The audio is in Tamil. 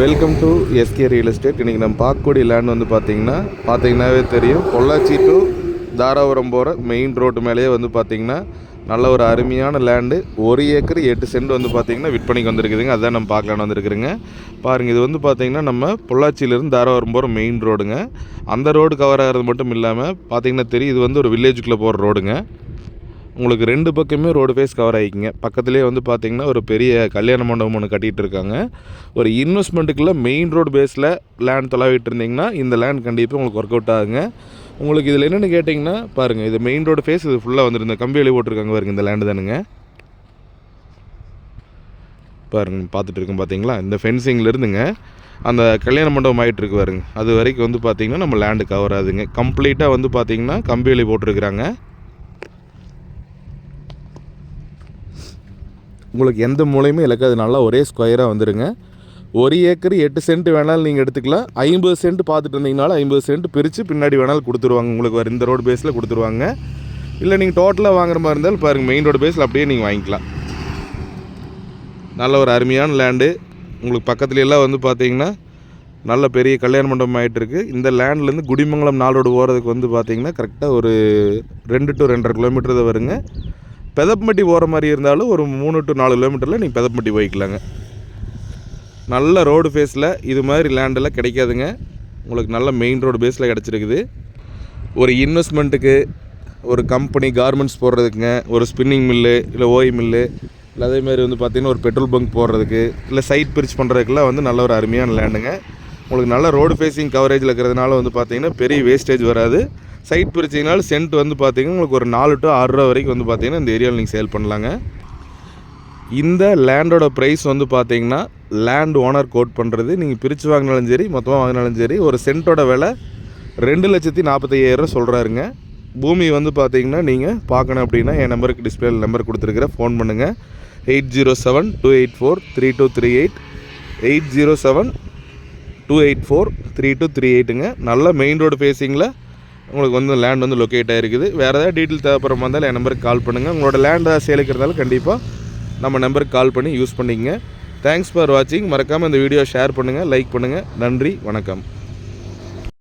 Welcome to SK real estate இன்றைக்கி நம்ம பார்க்கக்கூடிய லேண்ட் வந்து பார்த்தீங்கன்னா பார்த்தீங்கன்னாவே தெரியும். பொள்ளாச்சி டு தாராபுரம் போகிற மெயின் ரோட்டு மேலேயே வந்து பார்த்தீங்கன்னா நல்ல ஒரு அருமையான லேண்டு ஒரு ஏக்கர் எட்டு சென்ட் வந்து பார்த்திங்கன்னா விற்பனைக்கு வந்திருக்குதுங்க. அதுதான் நம்ம பார்க்கலான்னு வந்திருக்குறேங்க. பாருங்கள் இது வந்து பார்த்தீங்கன்னா நம்ம பொள்ளாச்சியிலேருந்து தாராபுரம் போகிற மெயின் ரோடுங்க அந்த ரோடு கவர் ஆகிறது மட்டும் இல்லாமல் பார்த்தீங்கன்னா தெரியும் இது வந்து ஒரு வில்லேஜுக்குள்ளே போகிற ரோடுங்க உங்களுக்கு ரெண்டு பக்கமே ரோடு ஃபேஸ் கவர் ஆகிக்குங்க பக்கத்துலேயே வந்து பார்த்தீங்கன்னா ஒரு பெரிய கல்யாண மண்டபம் ஒன்று கட்டிகிட்டு இருக்காங்க. ஒரு இன்வெஸ்ட்மெண்ட்டுக்குள்ளே மெயின் ரோடு பேஸில் லேண்ட் தொலைவிட்டு இருந்தீங்கன்னா இந்த லேண்ட் கண்டிப்பாக உங்களுக்கு ஒர்க் அவுட் ஆகுங்க. உங்களுக்கு இதில் என்னென்னு கேட்டிங்கன்னா பாருங்கள் இது மெயின் ரோடு ஃபேஸ் இது ஃபுல்லாக வந்துருந்த கம்பி எழுதி போட்டிருக்காங்க பாருங்க இந்த லேண்டு தானுங்க. பாருங்க பார்த்துட்டு இருக்கோம் பார்த்தீங்களா இந்த ஃபென்சிங்லேருந்துங்க அந்த கல்யாண மண்டபம் ஆகிட்டு இருக்கு பாருங்க. அது வரைக்கும் வந்து பார்த்தீங்கன்னா நம்ம லேண்டு கவர் ஆகுதுங்க. கம்ப்ளீட்டாக வந்து பார்த்தீங்கன்னா கம்பி வேலி போட்டிருக்கிறாங்க. உங்களுக்கு எந்த மூலையுமே இழக்காது அது நல்லா ஒரே ஸ்கொயராக வந்துடுங்க ஒரு ஏக்கர் எட்டு சென்ட் வேணாலும் நீங்கள் எடுத்துக்கலாம். ஐம்பது சென்ட் பார்த்துட்டு இருந்தீங்கனாலும் ஐம்பது சென்ட் பிரித்து பின்னாடி வேணாலும் கொடுத்துருவாங்க. உங்களுக்கு வர இந்த ரோடு பேஸில் கொடுத்துருவாங்க. இல்லை நீங்கள் டோட்டலாக வாங்குற மாதிரி இருந்தாலும் பாருங்கள் மெயின் ரோடு பேஸில் அப்படியே நீங்கள் வாங்கிக்கலாம். நல்ல ஒரு அருமையான லேண்டு உங்களுக்கு பக்கத்துல எல்லாம் வந்து பார்த்தீங்கன்னா நல்ல பெரிய கல்யாண மண்டபம் ஆகிட்டு இந்த லேண்ட்லேருந்து குடிமங்கலம் நாள் ரோடு போகிறதுக்கு வந்து பார்த்தீங்கன்னா கரெக்டாக ஒரு ரெண்டு டு ரெண்டரை கிலோமீட்டர் தான் வருங்க. பெதப்பட்டி போகிற மாதிரி இருந்தாலும் ஒரு மூணு டு நாலு கிலோமீட்டரில் நீங்கள் பெதப்பட்டி போய்க்கலாங்க. நல்ல ரோடு ஃபேஸில் இது மாதிரி லேண்டெல்லாம் கிடைக்காதுங்க. உங்களுக்கு நல்ல மெயின் ரோடு பேஸில் கிடச்சிருக்குது. ஒரு இன்வெஸ்ட்மெண்ட்டுக்கு ஒரு கம்பெனி கார்மெண்ட்ஸ் போடுறதுக்குங்க ஒரு ஸ்பின்னிங் மில்லு இல்லை ஓய் மில்லு இல்லை அதேமாதிரி வந்து பார்த்திங்கன்னா ஒரு பெட்ரோல் பங்க் போடுறதுக்கு இல்லை சைட் பிரிச் பண்ணுறதுக்குலாம் வந்து நல்ல ஒரு அருமையான லேண்டுங்க உங்களுக்கு நல்ல ரோடு ஃபேஸிங் கவரேஜில் இருக்கிறதுனால வந்து பார்த்திங்கன்னா பெரிய வேஸ்டேஜ் வராது. சைட் பிரிச்சிங்கனாலும் சென்ட் வந்து பார்த்தீங்கன்னா உங்களுக்கு ஒரு நாலு டு ஆறு ரூபா வரைக்கும் வந்து பார்த்தீங்கன்னா இந்த ஏரியாவில் நீங்கள் சேல் பண்ணலாங்க. இந்த லேண்டோட ப்ரைஸ் வந்து பார்த்தீங்கன்னா லேண்ட் ஓனர் கோட் பண்ணுறது நீங்கள் பிரித்து வாங்கினாலும் சரி மொத்தமாக வாங்கினாலும் சரி ஒரு சென்ட்டோட விலை ரெண்டு லட்சத்தி நாற்பத்தையாயிரம் சொல்கிறாருங்க பூமி வந்து பார்த்தீங்கன்னா நீங்கள் பார்க்கணும் அப்படின்னா என் நம்பருக்கு டிஸ்பிளே நம்பர் கொடுத்துருக்குறேன் ஃபோன் பண்ணுங்கள் eight zero seven two eight four three two three eight eight zero seven two eight four three two three எயிட்டுங்க நல்ல மெயின் ரோடு ஃபேஸிங்கில் உங்களுக்கு வந்து லேண்ட் வந்து லொக்கேட் ஆகிருக்குது வேறு ஏதாவது டீட்டெயில் தேவைப்படுற மாதிரி இருந்தாலும் என் நம்பருக்கு கால் பண்ணுங்கள் உங்களோட லேண்டை சேலுக்கிறதாலும் கண்டிப்பாக நம்ம நம்பருக்கு கால் பண்ணி யூஸ் பண்ணிக்கங்க. தேங்க்ஸ் ஃபார் வாட்சிங் மறக்காமல் இந்த வீடியோ ஷேர் பண்ணுங்கள் லைக் பண்ணுங்கள் நன்றி வணக்கம்.